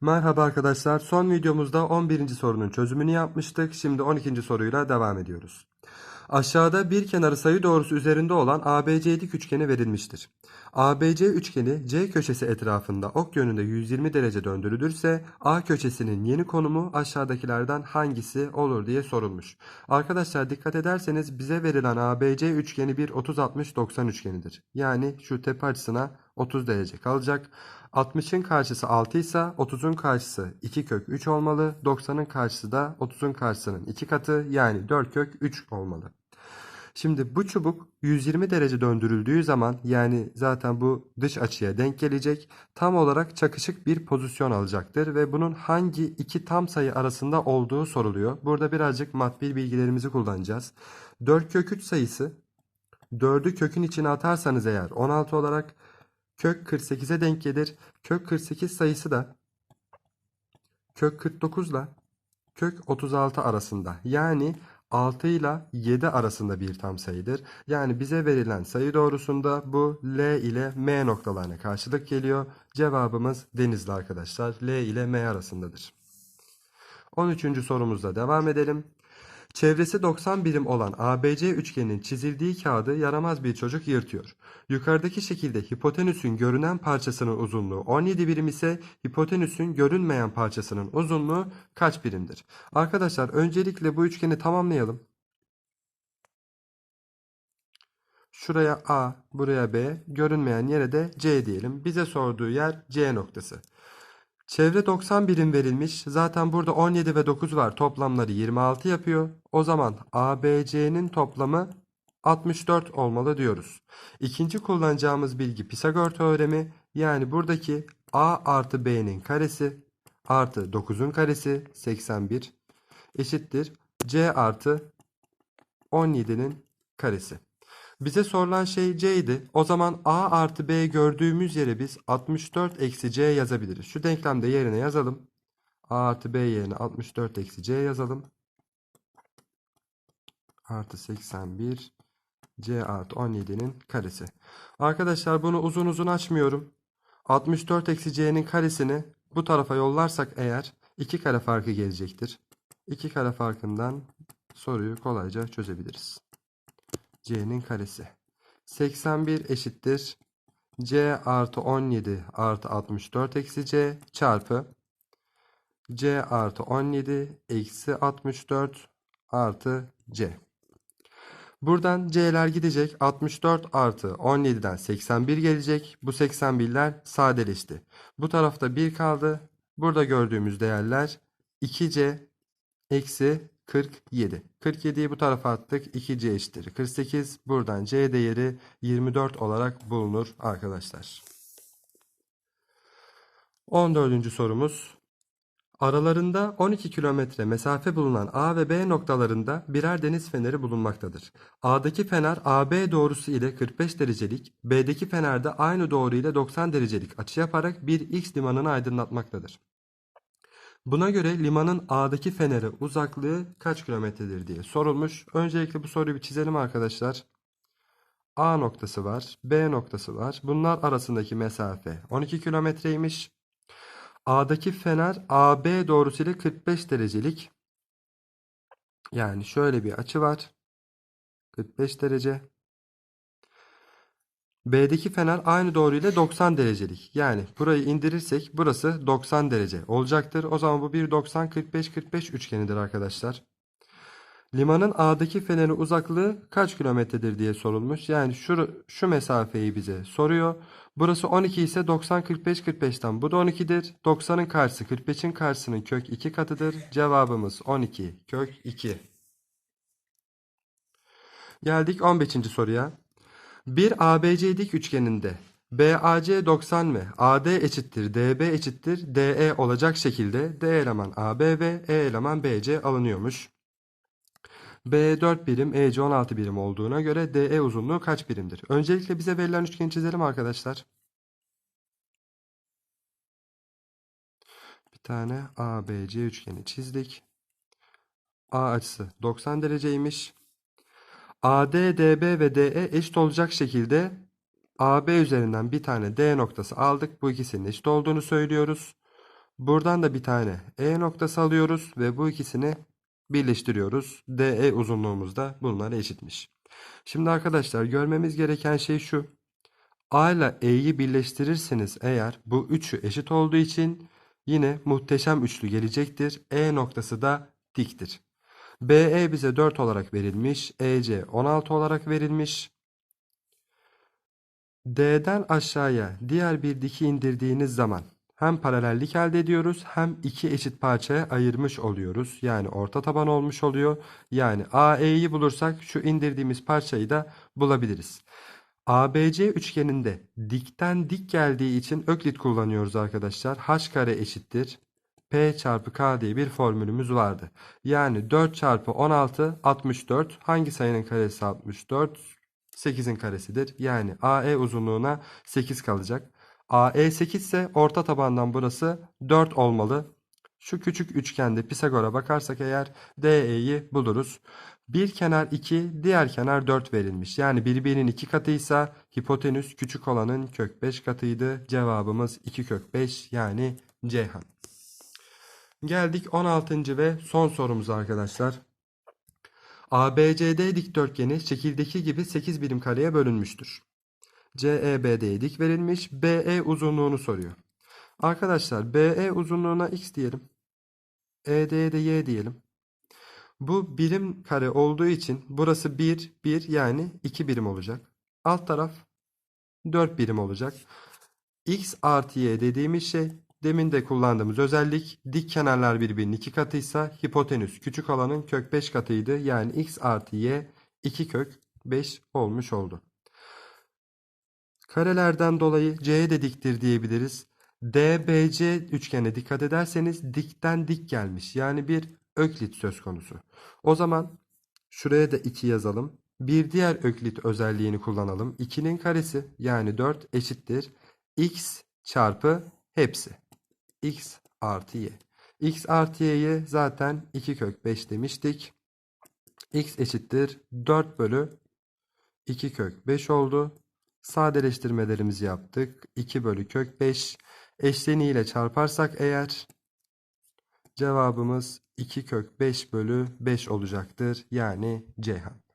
Merhaba arkadaşlar. Son videomuzda 11. sorunun çözümünü yapmıştık. Şimdi 12. soruyla devam ediyoruz. Aşağıda bir kenarı sayı doğrusu üzerinde olan ABC dik üçgeni verilmiştir. ABC üçgeni C köşesi etrafında ok yönünde 120 derece döndürülürse A köşesinin yeni konumu aşağıdakilerden hangisi olur diye sorulmuş. Arkadaşlar dikkat ederseniz bize verilen ABC üçgeni bir 30-60-90 üçgenidir. Yani şu tepe açısına 30 derece kalacak. 60'ın karşısı 6 ise 30'un karşısı 2 kök 3 olmalı. 90'ın karşısı da 30'un karşısının 2 katı yani 4 kök 3 olmalı. Şimdi bu çubuk 120 derece döndürüldüğü zaman yani zaten bu dış açıya denk gelecek. Tam olarak çakışık bir pozisyon alacaktır ve bunun hangi iki tam sayı arasında olduğu soruluyor. Burada birazcık matbil bilgilerimizi kullanacağız. 4 kök 3 sayısı 4'ü kökün içine atarsanız eğer 16 olarak kök 48'e denk gelir. Kök 48 sayısı da kök 49 ile kök 36 arasında. Yani 6 ile 7 arasında bir tam sayıdır. Yani bize verilen sayı doğrusunda bu L ile M noktalarına karşılık geliyor. Cevabımız Denizli arkadaşlar. L ile M arasındadır. 13. sorumuzla devam edelim. Çevresi 90 birim olan ABC üçgeninin çizildiği kağıdı yaramaz bir çocuk yırtıyor. Yukarıdaki şekilde hipotenüsün görünen parçasının uzunluğu 17 birim ise hipotenüsün görünmeyen parçasının uzunluğu kaç birimdir? Arkadaşlar öncelikle bu üçgeni tamamlayalım. Şuraya A, buraya B, görünmeyen yere de C diyelim. Bize sorduğu yer C noktası. Çevre 90 birim verilmiş. Zaten burada 17 ve 9 var. Toplamları 26 yapıyor. O zaman ABC'nin toplamı 64 olmalı diyoruz. İkinci kullanacağımız bilgi Pisagor teoremi. Yani buradaki A artı B'nin karesi artı 9'un karesi 81 eşittir. C artı 17'nin karesi. Bize sorulan şey C'ydi. O zaman A artı B gördüğümüz yere biz 64 eksi C yazabiliriz. Şu denklemde yerine yazalım. A artı B yerine 64 eksi C yazalım. Artı 81 C artı 17'nin karesi. Arkadaşlar bunu uzun uzun açmıyorum. 64 eksi C'nin karesini bu tarafa yollarsak eğer 2 kare farkı gelecektir. 2 kare farkından soruyu kolayca çözebiliriz. C'nin karesi. 81 eşittir. C artı 17 artı 64 eksi C çarpı C artı 17 eksi 64 artı C. Buradan C'ler gidecek. 64 artı 17'den 81 gelecek. Bu 81'ler sadeleşti. Bu tarafta 1 kaldı. Burada gördüğümüz değerler 2C eksi 47. 47'yi bu tarafa attık. 2C eşittir 48. Buradan C değeri 24 olarak bulunur arkadaşlar. 14. sorumuz. Aralarında 12 kilometre mesafe bulunan A ve B noktalarında birer deniz feneri bulunmaktadır. A'daki fener AB doğrusu ile 45 derecelik, B'deki fener de aynı doğru ile 90 derecelik açı yaparak bir X limanını aydınlatmaktadır. Buna göre limanın A'daki fenere uzaklığı kaç kilometredir diye sorulmuş. Öncelikle bu soruyu bir çizelim arkadaşlar. A noktası var, B noktası var. Bunlar arasındaki mesafe 12 kilometreymiş. A'daki fener AB doğrusu ile 45 derecelik. Yani şöyle bir açı var. 45 derece. B'deki fener aynı doğru ile 90 derecelik. Yani burayı indirirsek burası 90 derece olacaktır. O zaman bu bir 90 45 45 üçgenidir arkadaşlar. Limanın A'daki fenerin uzaklığı kaç kilometredir diye sorulmuş. Yani şu, şu mesafeyi bize soruyor. Burası 12 ise 90 45 45'ten bu da 12'dir. 90'ın karşısı 45'in karşısının kök 2 katıdır. Cevabımız 12 kök 2. Geldik 15. soruya. Bir ABC dik üçgeninde BAC 90 ve AD eşittir DB eşittir DE olacak şekilde D eleman AB ve E eleman BC alınıyormuş. B 4 birim, EC 16 birim olduğuna göre DE uzunluğu kaç birimdir? Öncelikle bize verilen üçgeni çizelim arkadaşlar. Bir tane ABC üçgeni çizdik. A açısı 90 dereceymiş. AD, DB ve DE eşit olacak şekilde AB üzerinden bir tane D noktası aldık. Bu ikisinin eşit olduğunu söylüyoruz. Buradan da bir tane E noktası alıyoruz ve bu ikisini birleştiriyoruz. DE uzunluğumuz da bunlara eşitmiş. Şimdi arkadaşlar görmemiz gereken şey şu. A ile E'yi birleştirirseniz eğer bu üçü eşit olduğu için yine muhteşem üçlü gelecektir. E noktası da diktir. BE bize 4 olarak verilmiş. EC 16 olarak verilmiş. D'den aşağıya diğer bir diki indirdiğiniz zaman hem paralellik elde ediyoruz hem iki eşit parçaya ayırmış oluyoruz. Yani orta taban olmuş oluyor. Yani AE'yi bulursak şu indirdiğimiz parçayı da bulabiliriz. ABC üçgeninde dikten dik geldiği için öklit kullanıyoruz arkadaşlar. H kare eşittir. P çarpı K diye bir formülümüz vardı. Yani 4 çarpı 16 64. Hangi sayının karesi 64? 8'in karesidir. Yani AE uzunluğuna 8 kalacak. AE 8 ise orta tabandan burası 4 olmalı. Şu küçük üçgende Pisagor'a bakarsak eğer DE'yi buluruz. Bir kenar 2, diğer kenar 4 verilmiş. Yani birbirinin 2 katıysa hipotenüs küçük olanın kök 5 katıydı. Cevabımız 2 kök 5 yani Ceyhan. Geldik 16. ve son sorumuza arkadaşlar. ABCD dikdörtgeni şekildeki gibi 8 birim kareye bölünmüştür. CEBD'ye dik verilmiş. BE uzunluğunu soruyor. Arkadaşlar BE uzunluğuna x diyelim. ED'ye de y diyelim. Bu birim kare olduğu için burası 1, 1 yani 2 birim olacak. Alt taraf 4 birim olacak. X artı y dediğimiz şey demin de kullandığımız özellik dik kenarlar birbirinin iki katıysa hipotenüs küçük olanın kök 5 katıydı. Yani x artı y 2 kök 5 olmuş oldu. Karelerden dolayı C'ye de diktir diyebiliriz. DBC üçgene dikkat ederseniz dikten dik gelmiş. Yani bir öklit söz konusu. O zaman şuraya da 2 yazalım. Bir diğer öklit özelliğini kullanalım. 2'nin karesi yani 4 eşittir. x çarpı hepsi. X artı y. x artı y'ye zaten 2 kök 5 demiştik. x eşittir 4 bölü 2 kök 5 oldu. Sadeleştirmelerimizi yaptık. 2 bölü kök 5 eşleniğiyle çarparsak eğer cevabımız 2 kök 5 bölü 5 olacaktır. Yani Ceyhan.